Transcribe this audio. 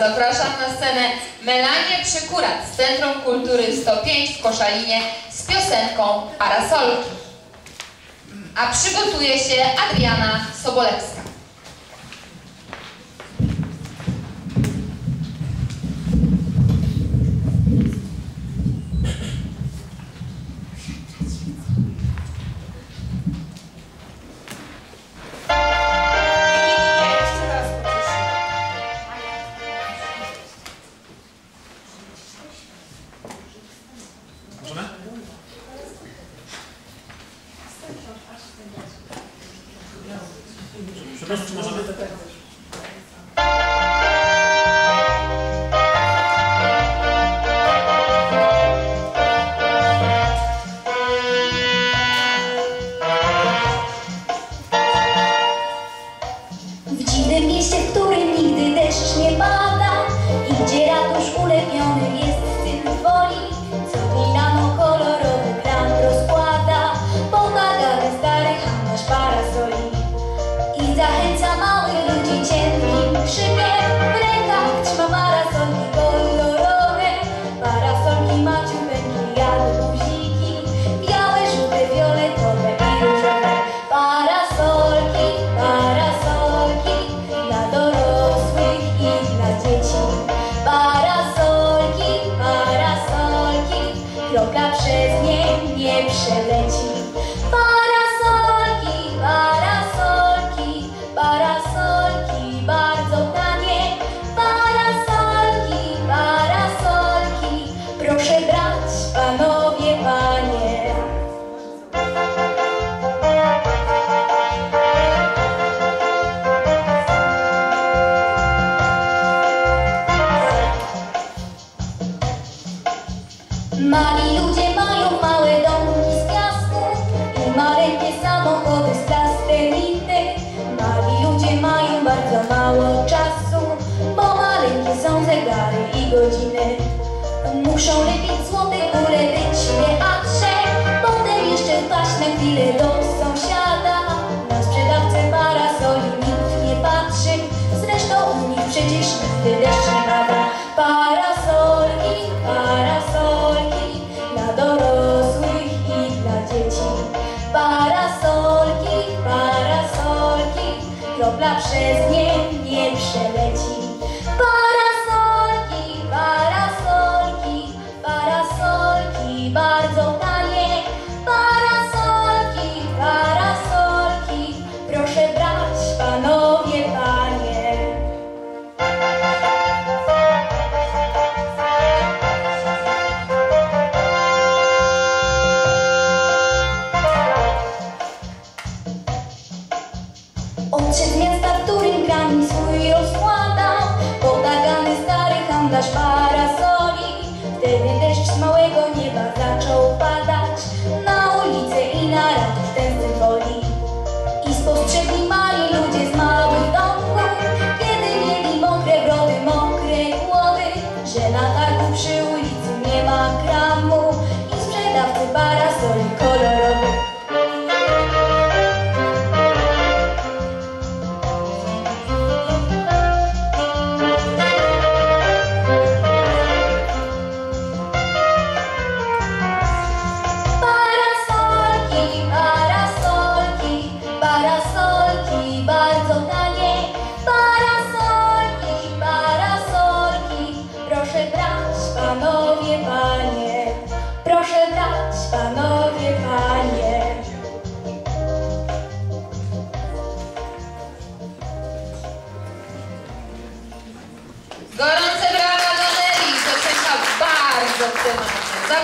Zapraszam na scenę Melanię Przykurat z Centrum Kultury 105 w Koszalinie z piosenką Parasolki. A przygotuje się Adriana Sobolewska. W dziwnym mieście, w którym nigdy deszcz nie pada I gdzie ratusz Mali ludzie mają małe domki z piasku i maleńkie samochody z plasteliny. Mali ludzie mają bardzo mało czasu, bo maleńkie są zegary i godziny. Muszą lepić złote kule, być teatrze, potem jeszcze wpaść na chwilę do przez nie nie przeleci. Parasolki, parasolki, parasolki, bardzo handlarz parasoli Wtedy deszcz z małego nieba parasolki bardzo tanie. Parasolki, parasolki, proszę brać, panowie, panie. Proszę brać, panowie, panie. Gorące brawa do Neli, piosenka bardzo tematyczna.